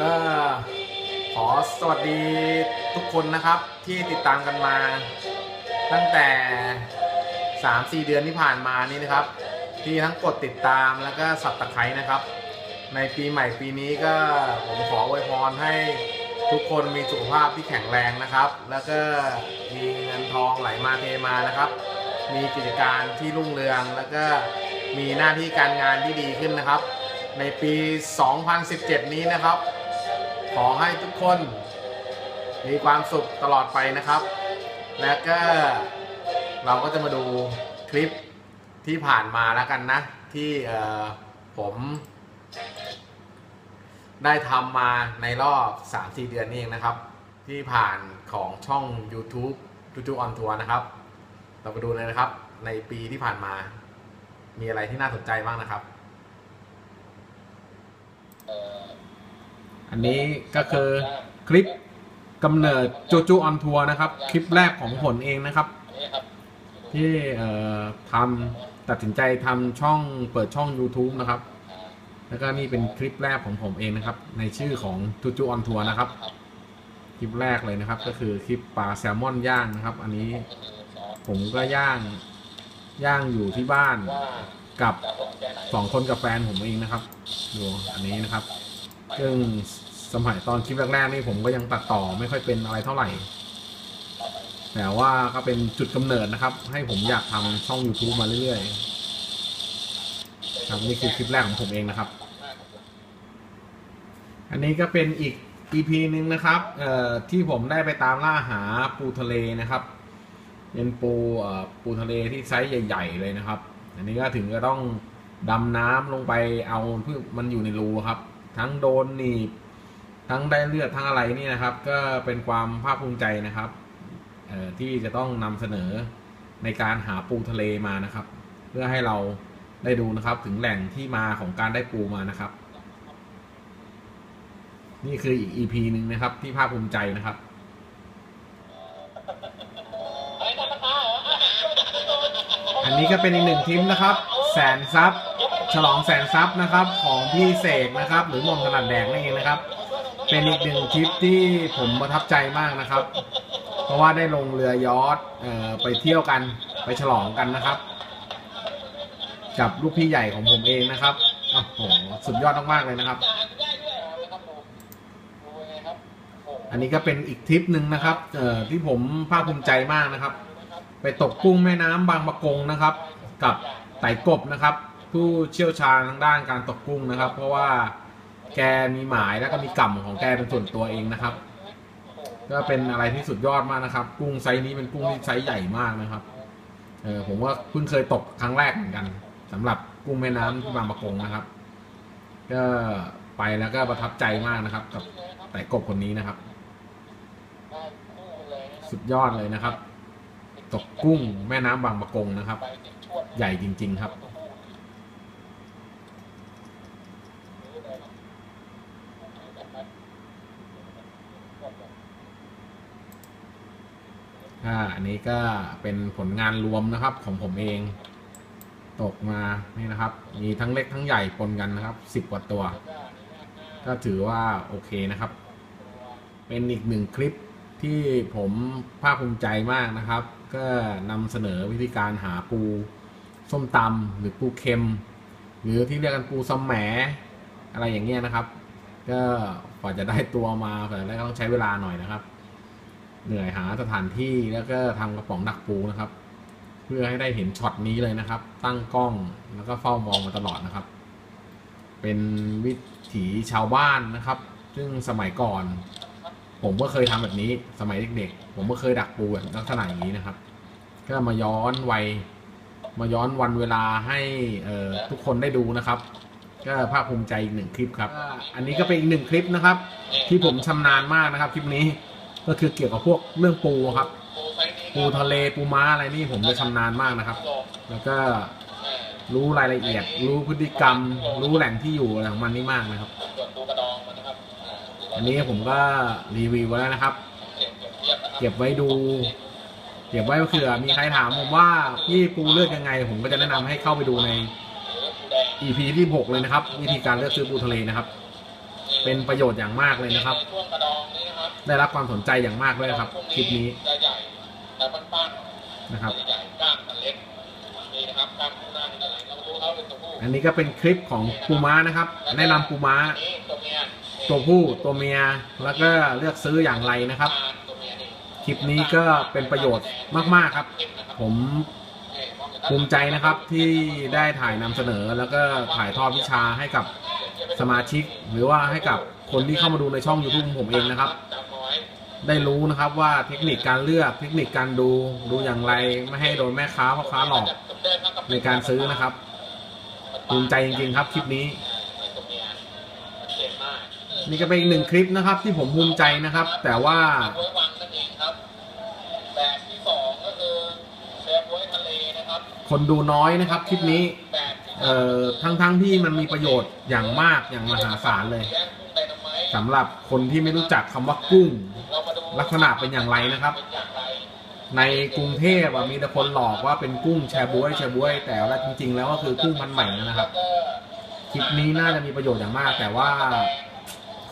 ก็ขอสวัสดีทุกคนนะครับที่ติดตามกันมา ตั้งแต่ 3-4 เดือนที่ผ่านมานี่นะครับ ที่ทั้งกดติดตามแล้วก็สับตะไคร้นะครับ ในปีใหม่ปีนี้ก็ผมขออวยพรให้ทุกคนมีสุขภาพที่แข็งแรงนะครับ แล้วก็มีเงินทองไหลมาเทมานะครับ มีกิจการที่รุ่งเรืองแล้วก็มีหน้าที่การงานที่ดีขึ้นนะครับ ในปี 2017 นี้นะครับ ขอให้ทุกคนมีความสุขตลอดไปนะครับ และก็เราก็จะมาดูคลิปที่ผ่านมาแล้วกันนะ ที่ผมได้ทำมาในรอบ 3-4 เดือนนี้เองนะครับ ที่ผ่านของช่อง YouTube จูจูออนทัวร์นะครับ เราไปดูเลยนะครับ ในปีที่ผ่านมา มีอะไรที่น่าสนใจบ้างนะครับ อันนี้ก็คือคลิปกำเนิดจูจูออนทัวร์นะครับ คลิปแรกของผลเองนะครับ ที่ทำตัดสินใจทำช่องเปิดช่อง YouTube นะครับ แล้วก็นี่เป็นคลิปแรกของผมเองนะครับ ในชื่อของจูจูออนทัวร์นะครับ คลิปแรกเลยนะครับ ก็คือคลิปปลาแซลมอนย่างนะครับ อันนี้ผมก็ย่างย่างอยู่ที่บ้านกับสองคนกับแฟนผมเองนะครับ ดูอันนี้นะครับ ซึ่งสมัยตอนคลิปแรกๆนี่ผมก็ยังตัดต่อไม่ค่อยเป็นอะไรเท่าไหร่ แต่ว่าก็เป็นจุดกำเนิดนะครับ ให้ผมอยากทำช่อง YouTube มาเรื่อยๆครับนี่คือคลิปแรกของผมเองนะครับ อันนี้ก็เป็นอีก EP หนึ่งนะครับเอ่อที่ผมได้ไปตามล่าหาปูทะเลนะครับเป็นปูเอ่อปูทะเลที่ไซส์ใหญ่ ๆ เลยนะครับ อันนี้ก็ถึงก็ต้องดำน้ำลงไปเอาเพื่อมันอยู่ในรูครับ ทั้งโดนหนีบทั้งได้เลือดทั้งอะไรนี่นะครับ ก็เป็นความภาคภูมิใจนะครับเอ่อที่จะต้องนำเสนอในการหาปูทะเลมานะครับ เพื่อให้เราได้ดูนะครับถึงแหล่งที่มาของการได้ปูมานะครับ นี่คืออีก EP หนึ่งนะครับ ที่ภาคภูมิใจนะครับอันนี้ก็เป็นอีกหนึ่งทีมนะครับ แสนซับ ฉลองแสนซับนะครับของพี่เสกนะครับ หรือหมอมถนัดแดกนั่นเองนะครับ เป็นอีกหนึ่งทริปที่ผมประทับใจมากนะครับ เพราะว่าได้ลงเรือยอทไปเที่ยวกันไปฉลองกันนะครับกับลูกพี่ใหญ่ของผมเองนะครับโอ้โหสุดยอดมากๆเลยนะครับ อันนี้ก็เป็นอีกทริปหนึ่งนะครับเอ่อที่ผมภาคภูมิใจมากนะครับ ไปตกกุ้งแม่น้ำบางปะกงนะครับ กับไต่กบนะครับ ผู้เชี่ยวชาญทางด้านการตกกุ้งนะครับ เพราะว่าแกมีหมายแล้วก็มีกล่ำของแกเป็นส่วนตัวเองนะครับ ก็เป็นอะไรที่สุดยอดมากนะครับ กุ้งไซส์นี้เป็นกุ้งที่ไซส์ใหญ่มากนะครับเออผมว่าเพิ่งเคยตกครั้งแรกเหมือนกันสำหรับกุ้งแม่น้ำที่บางปะกงนะครับ ก็ไปแล้วก็ประทับใจมากนะครับ กับไต่กบคนนี้นะครับ สุดยอดเลยนะครับ ตกกุ้งแม่น้ำบางปะกงนะครับ ใหญ่จริง ๆ ครับ อันนี้ก็เป็นผลงานรวมนะครับของผมเอง ตกมานี่นะครับ มีทั้งเล็กทั้งใหญ่ปนกันนะครับสิบกว่าตัว ก็ถือว่าโอเคนะครับ เป็นอีกหนึ่งคลิปที่ผมภาคภูมิใจมากนะครับ ก็นำเสนอวิธีการหาปูส้มตำหรือปูเค็ม หรือที่เรียกกันปูสมแหมอะไรอย่างเงี้ยนะครับ ก็กว่าจะได้ตัวมาแต่แล้วก็ต้องใช้เวลาหน่อยนะครับ เหนื่อยหาสถานที่แล้วก็ทำกระป๋องดักปูนะครับ เพื่อให้ได้เห็นช็อตนี้เลยนะครับ ตั้งกล้องแล้วก็เฝ้ามองมาตลอดนะครับ เป็นวิถีชาวบ้านนะครับ ซึ่งสมัยก่อน ผมก็เคยทำแบบนี้ สมัยเด็กๆ ผมก็เคยดักปูแบบลักษณะอย่างนี้นะครับ ก็มาย้อนวัยมาย้อนวันเวลาให้ทุกคนได้ดูนะครับ ก็ภาคภูมิใจอีกหนึ่งคลิปครับ อันนี้ก็เป็นอีกหนึ่งคลิปนะครับ ที่ผมชำนาญมากนะครับ คลิปนี้ ก็คือเกี่ยวกับพวกเรื่องปูครับ ปูทะเลปูม้าอะไรนี่ผมจะชำนาญมากนะครับ แล้วก็รู้รายละเอียด รู้พฤติกรรม รู้แหล่งที่อยู่อะไรของมันนี่มากนะครับ อันนี้ผมก็รีวิวไว้แล้วนะครับ เก็บไว้ดูเก็บไว้เผื่อมีใครถามผมว่าพี่ปูเลือกยังไง ผมก็จะแนะนำให้เข้าไปดูใน EP ที่ 6 เลยนะครับ วิธีการเลือกซื้อปูทะเลนะครับ เป็นประโยชน์อย่างมากเลยนะครับ ได้รับความสนใจอย่างมากด้วยนะครับคลิปนี้จะใหญ่แต่ปั้นๆนะครับจะใหญ่กล้ามจะเล็กนี่นะครับกล้ามข้างหน้านี่จะไหลเราดูเขาเป็นตัวผู้อันนี้ก็เป็นคลิปของปูม้านะครับ แนะนำปูม้าอันนี้ตัวเมียตัวผู้ตัวเมียแล้วก็เลือกซื้ออย่างไรนะครับตัวเมียนี่คลิปนี้ก็เป็นประโยชน์มากๆครับเห็นนะครับผมนี่มองจากด้านหลังภูมิใจนะครับที่ได้ถ่ายนำเสนอ แล้วก็ถ่ายทอดวิชาให้กับสมาชิก หรือว่าให้กับคนที่เข้ามาดูในช่อง YouTube ของผมเองนะครับจำเอา ได้รู้นะครับว่าเทคนิคการเลือกเทคนิคการดูดูอย่างไรไม่ให้โดนแม่ค้าพ่อค้าหลอกในการซื้อนะครับภูมิใจจริงๆครับคลิปนี้ นี่ก็เป็นอีกหนึ่งคลิปนะครับ ที่ผมภูมิใจนะครับ แต่ว่าคนดูน้อยนะครับคลิปนี้เอ่อทั้งๆที่มันมีประโยชน์อย่างมากอย่างมหาศาลเลยสำหรับคนที่ไม่รู้จักคำว่ากุ้ง ลักษณะเป็นอย่างไรนะครับเป็นอย่างไรในกรุงเทพอะมีแต่คนหลอกว่าเป็นกุ้งแชบ๊วยแชบ๊วย แต่ว่าจริง ๆ แล้วก็คือกุ้งพันธุ์ใหม่นะครับคลิปนี้น่าจะมีประโยชน์อย่างมาก แต่ว่า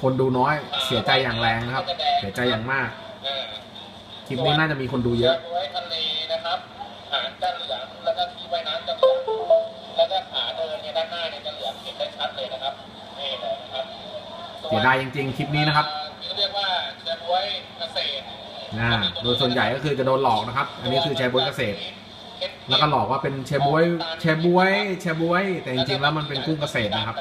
คนดูน้อยเสียใจอย่างแรงนะครับ เสียใจอย่างมากเออคลิปนี้น่าจะมีคนดูเยอะแชร์บ๊วยทะเลนะครับหางจะเหลืองแล้วก็ที่ว่ายน้ำจะเหลืองแล้วก็ขาเดินเนี่ยด้านหน้าเนี่ยจะเหลืองเห็นได้ชัดเลยนะครับนี่เลยนะครับเสียดายจริงๆคลิปนี้นะครับ ที่เรียกว่าแชร์บ๊วยเกษตร นะโดยส่วนใหญ่ก็คือจะโดนหลอกนะครับ อันนี้คือแชบ๊วยเกษตร แล้วก็หลอกว่าเป็นแชบวยแชบวยแชบวย แต่จริงๆแล้วมันเป็นกุ้งเกษตรนะครับ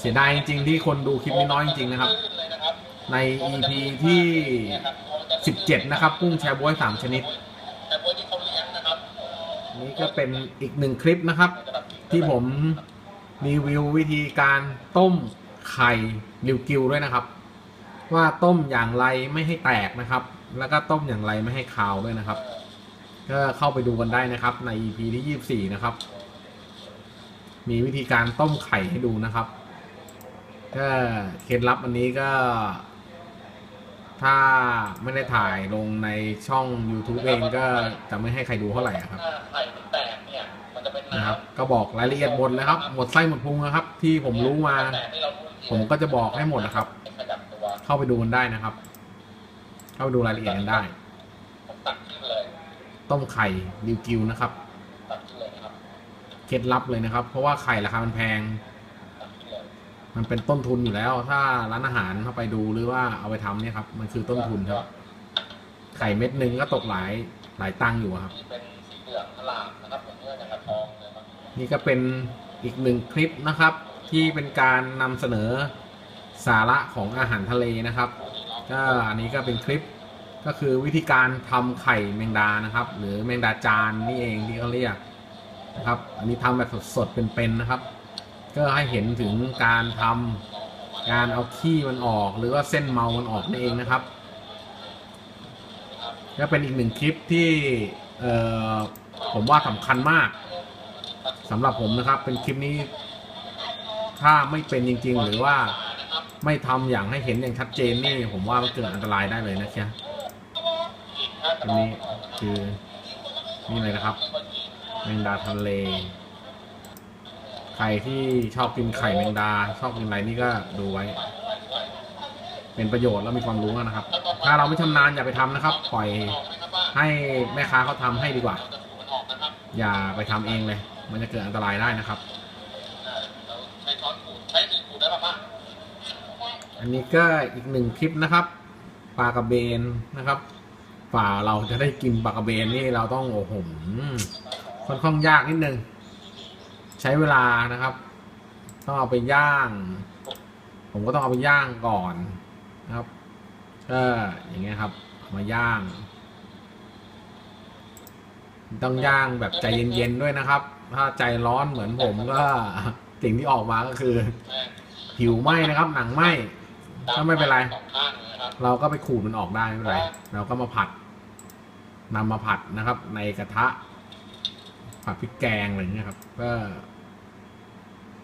เสียดายจริง ๆ ที่คนดูคลิปนี้น้อยจริงๆนะครับ ใน EP ที่ 17 นะครับ กุ้งแชบวยสามชนิดนี่ก็เป็นอีกหนึ่งคลิปนะครับ ที่ผมรีวิววิธีการต้มไข่ริวกิวด้วยนะครับ ว่าต้มอย่างไรไม่ให้แตกนะครับ แล้วก็ต้มอย่างไรไม่ให้คาวด้วยนะครับ ก็เข้าไปดูกันได้นะครับ ใน EP ที่24นะครับ มีวิธีการต้มไข่ให้ดูนะครับ ก็เคล็ดลับอันนี้ก็ ถ้าไม่ได้ถ่ายลงในช่อง YouTube เองก็จะไม่ให้ใครดูเท่าไหร่ครับไข่มันแตกเนี่ยมันจะเป็นนะครับน้ำก็บอกรายละเอียดหมดเลยครับ หมดไส้หมดพุงนะครับ ที่ผมรู้มา ผมก็จะบอกให้หมดนะครับ เข้าไปดูกันได้นะครับ เข้าไปดูรายละเอียดกันได้ ผมตัดขึ้นเลย ต้มไข่ริวกิวนะครับ ตัดขึ้นเลยนะครับ เคล็ดลับเลยนะครับ เพราะว่าไข่ราคามันแพง ตัดขึ้นเลย มันเป็นต้นทุนอยู่แล้ว ถ้าร้านอาหารเข้าไปดูหรือว่าเอาไปทำเนี่ยครับ มันคือต้นทุนครับ ไข่เม็ดหนึ่งก็ตกหลายหลายตังค์อยู่ครับที่เป็นสีเหลืองอลามนะครับผมเนื้อจากกระทองเลยครับนี่ก็เป็นอีกหนึ่งคลิปนะครับ ที่เป็นการนำเสนอ สาระของอาหารทะเลนะครับก็อันนี้ก็เป็นคลิปก็คือวิธีการทำไข่แมงดานะครับ หรือแมงดาจานนี่เองที่เขาเรียกนะครับ อันนี้ทำแบบสดๆเป็นๆนะครับ ก็ให้เห็นถึงการทำการเอาขี้มันออก หรือว่าเส้นเมามันออกนั่นเองนะครับก็เป็นอีกหนึ่งคลิปที่เออผมว่าสำคัญมากสำหรับผมนะครับ เป็นคลิปนี้ ถ้าไม่เป็นจริง ๆ หรือว่า ไม่ทำอย่างให้เห็นอย่างชัดเจนนี่ผมว่ามันเกิดอันตรายได้เลยนะเชียอันนี้คือนี่เลยนะครับแมงดาทะเลใครที่ชอบกินไข่แมงดา ชอบกินอะไรนี่ก็ดูไว้ เป็นประโยชน์แล้วมีความรู้นะครับ ถ้าเราไม่ชำนาญอย่าไปทำนะครับ ปล่อยให้แม่ค้าเขาทำให้ดีกว่าออกนะครับอย่าไปทำเองเลย มันจะเกิดอันตรายได้นะครับ เราใช้ช้อนขูดใช้มือขูดได้ป่ะป้า อันนี้ก็อีกหนึ่งคลิปนะครับปลากระเบนนะครับฝ่าเราจะได้กินปลากระเบนนี่เราต้องโอ้โหค่อนข้างยากนิดนึง ใช้เวลานะครับ ต้องเอาไปย่าง ผมก็ต้องเอาไปย่างก่อนนะครับก็อย่างเงี้ยครับามาย่าง ต้องย่างแบบใจเย็นๆด้วยนะครับ ถ้าใจร้อนเหมือนผมก็สิ่งที่ออกมาก็คือ ผิวไหม้นะครับ หนังไหม้ ก็ไม่เป็นไร สองข้างเลยนะครับ เราก็ไปขูดมันออกได้ไม่เป็นไร เราก็มาผัดนำมาผัดนะครับ ในกระทะ ผัดพริกแกงอะไรอย่างเงี้ยครับ ก็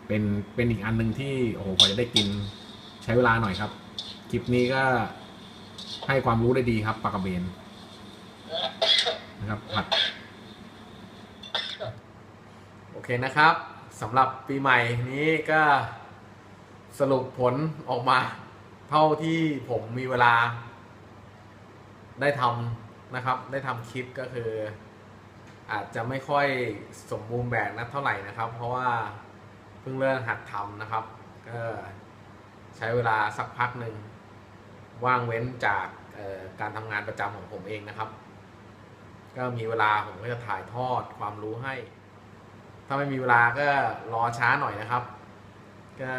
เป็นเป็นอีกอันหนึ่งที่โอ้โหกว่าจะได้กินใช้เวลาหน่อยครับ คลิปนี้ก็ให้ความรู้ได้ดีครับปลากระเบนนะครับ ผัด โอเคนะครับสำหรับปีใหม่นี้ก็สรุปผลออกมา เท่าที่ผมมีเวลา ได้ทำนะครับ ได้ทำคลิปก็คือ อาจจะไม่ค่อยสมบูรณ์แบบนักเท่าไหร่นะครับ เพราะว่าเพิ่งเริ่มหัดทำนะครับ ก็ใช้เวลาสักพักหนึ่งว่างเว้นจากการทำงานประจำของผมเองนะครับ ก็มีเวลาผมก็จะถ่ายทอดความรู้ให้ ถ้าไม่มีเวลาก็รอช้าหน่อยนะครับ ก็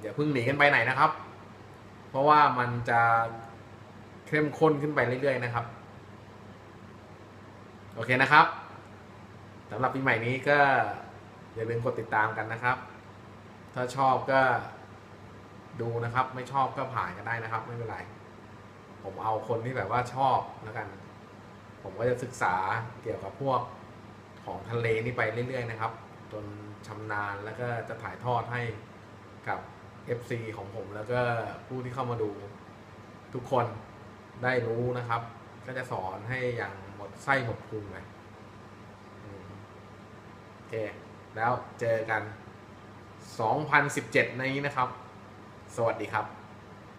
อย่าเพิ่งหนีกันไปไหนนะครับ เพราะว่ามันจะเข้มข้นขึ้นไปเรื่อยๆนะครับ โอเคนะครับสำหรับปีใหม่นี้ก็อย่าลืมกดติดตามกันนะครับ ถ้าชอบก็ดูนะครับ ไม่ชอบก็ผ่านก็ได้นะครับ ไม่เป็นไร ผมเอาคนที่แบบว่าชอบแล้วกัน ผมก็จะศึกษาเกี่ยวกับพวกของทะเลนี่ไปเรื่อยๆนะครับ จนชำนาญแล้วก็จะถ่ายทอดให้กับ FC ของผมแล้วก็ผู้ที่เข้ามาดูทุกคนได้รู้นะครับ ก็จะสอนให้อย่างหมดไส้หมดพุงเลยโอเค แล้วเจอกัน 2017 ในนี้นะครับ สวัสดีครับ